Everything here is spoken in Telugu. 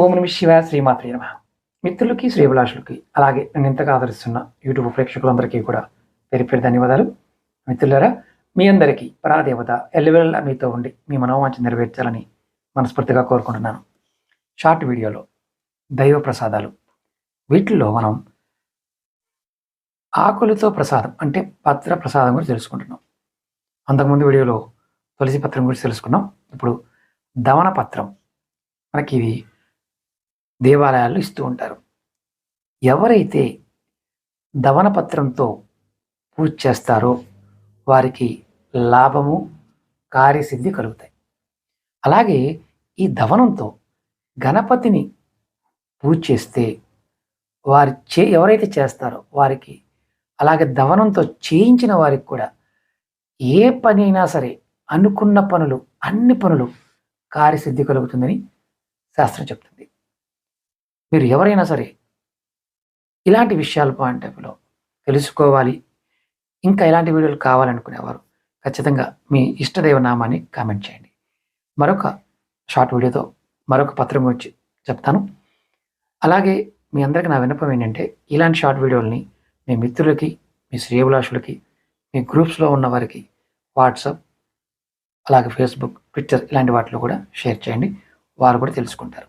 ఓం నమ శివ శ్రీమాత్రి నమ. మిత్రులకి శ్రీభిలాషులకి అలాగే నేను ఇంతగా ఆదరిస్తున్న యూట్యూబ్ ప్రేక్షకులందరికీ కూడా పేరు పేరు ధన్యవాదాలు. మిత్రులారా మీ అందరికీ పరాదేవత ఎల్లవెల్లా మీతో ఉండి మీ మనోవాంఛ నెరవేర్చాలని మనస్ఫూర్తిగా కోరుకుంటున్నాను. షార్ట్ వీడియోలో దైవ ప్రసాదాలు. వీటిల్లో మనం ఆకులతో ప్రసాదం అంటే పత్ర ప్రసాదం గురించి తెలుసుకుంటున్నాం. అంతకుముందు వీడియోలో తులసి పత్రం గురించి తెలుసుకున్నాం. ఇప్పుడు దవన పత్రం. మనకి ఇది దేవాలయాల్లో ఇస్తూ ఉంటారు. ఎవరైతే దవనపత్రంతో పూజ చేస్తారో వారికి లాభము కార్యసిద్ధి కలుగుతాయి. అలాగే ఈ దవనంతో గణపతిని పూజ చేస్తే వారి చే ఎవరైతే చేస్తారో వారికి అలాగే దవనంతో చేయించిన వారికి కూడా ఏ పని అయినా సరే అనుకున్న పనులు అన్ని పనులు కార్యసిద్ధి కలుగుతుందని శాస్త్రం చెప్తుంది. మీరు ఎవరైనా సరే ఇలాంటి విషయాల పాయింట్ ఆఫ్లో తెలుసుకోవాలి. ఇంకా ఇలాంటి వీడియోలు కావాలనుకునేవారు ఖచ్చితంగా మీ ఇష్టదైవ నామాన్ని కామెంట్ చేయండి. మరొక షార్ట్ వీడియోతో మరొక పత్రం గురించి చెప్తాను. అలాగే మీ అందరికీ నా విన్నపం ఏంటంటే ఇలాంటి షార్ట్ వీడియోలని మీ మిత్రులకి మీ శ్రేయభిలాషులకి మీ గ్రూప్స్లో ఉన్న వారికి వాట్సాప్ అలాగే ఫేస్బుక్ ట్విట్టర్ ఇలాంటి వాటిలో కూడా షేర్ చేయండి. వారు కూడా తెలుసుకుంటారు.